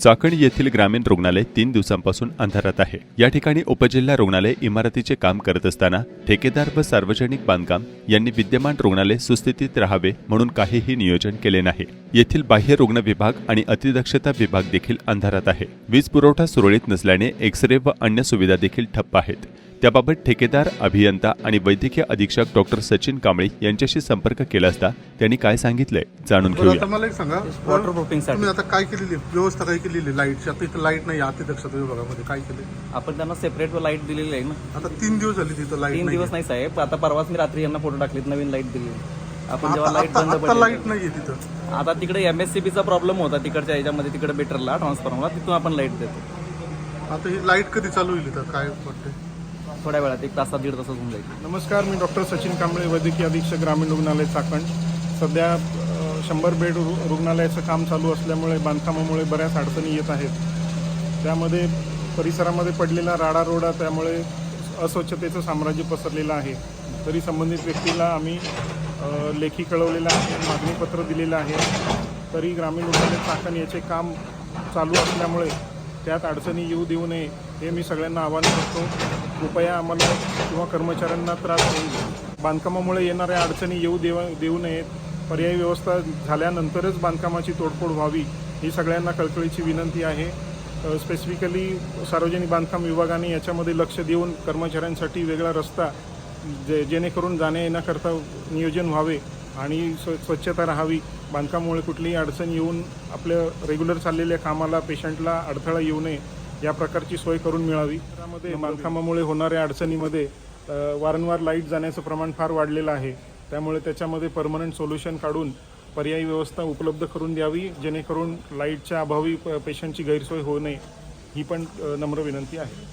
चाकण येथील ग्रामीण रुग्णालय तीन दिवसांपासून अंधारात आहे. या ठिकाणी उपजिल्हा रुग्णालय इमारतीचे काम करत असताना ठेकेदार व सार्वजनिक बांधकाम यांनी विद्यमान रुग्णालय सुस्थितीत राहावे म्हणून काहीही नियोजन केले नाही. येथील बाह्य रुग्ण विभाग आणि अतिदक्षता विभाग देखील अंधारात आहे. वीज पुरवठा सुरळीत नसल्याने एक्स रे व अन्य सुविधा देखील ठप्प आहेत. त्याबाबत ठेकेदार अभियंता आणि वैद्यकीय अधीक्षक डॉक्टर सचिन कांबळे यांच्याशी संपर्क केला असता त्यांनी काय सांगितलंय जाणून घेऊया. मला एक सांगा वॉटर प्रूफिंगसाठी तुम्ही आता काय केलेली आहे? व्यवस्था काय केलेली लाईटची? आता इथं लाइट नाही अतिदक्षता विभागामध्ये. काय केले आपण त्यांना सेपरेट लाइट दिलेली आहे ना. आता तीन दिवस झाले तिथं लाइट तीन नाही दिवस नाही साहेब आता परवाच मी रात्री यांना फोटो टाकलेत नवीन लाइट दिली आपण जेव्हा लाइट आता- बंद आता पडली लाइट नाहीये तिथं. आता तिकडे एम एस सी बीचा प्रॉब्लेम होता तिकडच्या याच्यामध्ये तिकडे बेटरला ट्रान्सफॉर्मरला तिथून आपण लाइट देतो. आता ही लाइट कधी चालू होईल इथं? काय वाटतंय? थोड्या वेळात एक तासात दीड तासात होऊन जाईल. नमस्कार मी डॉक्टर सचिन कांबळे वैद्यकीय अधीक्षक ग्रामीण रुग्णालय चाकण. सध्या शंभर बेड रु- रुग्णालयाचं काम चालू असल्यामुळे बांधकामामुळे बऱ्याच अडचणी येत आहेत. त्यामध्ये परिसरामध्ये पडलेला राडा रोडा त्यामुळे अस्वच्छतेचं साम्राज्य पसरलेलं आहे. तरी संबंधित व्यक्तीला आम्ही लेखी कळवलेलं आहे मागणीपत्र दिलेलं आहे. तरी ग्रामीण रुग्णालय चाकण याचे काम चालू असल्यामुळे त्यात अडचणी येऊ देऊ नये हे मी सगळ्यांना आवाहन करतो. कृपया आम्हाला किंवा कर्मचाऱ्यांना त्रास होईल बांधकामामुळे येणाऱ्या अडचणी येऊ देव देऊ नयेत. पर्यायी व्यवस्था झाल्यानंतरच बांधकामाची तोडफोड व्हावी ही सगळ्यांना कळकळीची विनंती आहे. स्पेसिफिकली सार्वजनिक बांधकाम विभागाने याच्यामध्ये लक्ष देऊन कर्मचाऱ्यांसाठी वेगळा रस्ता जे जेणेकरून जाण्या येण्याकरता नियोजन व्हावे. आणि स्व स्वच्छता राहावी. बांधकामामुळे कुठलीही अडचण येऊन आपल्या रेग्युलर चाललेल्या कामाला पेशंटला अडथळा येऊ नये या प्रकारची सोय करून मिळावी. त्यामध्ये बांधकामामुळे होणाऱ्या अडचणीमध्ये वारंवार लाइट जाण्याचं प्रमाण फार वाढलेलं आहे. त्यामुळे त्याच्यामध्ये परमनंट सोल्युशन काढून पर्यायी व्यवस्था उपलब्ध करून द्यावी जेणेकरून लाईटच्या अभावी पेशंटची गैरसोय होऊ नये ही पण नम्र विनंती आहे.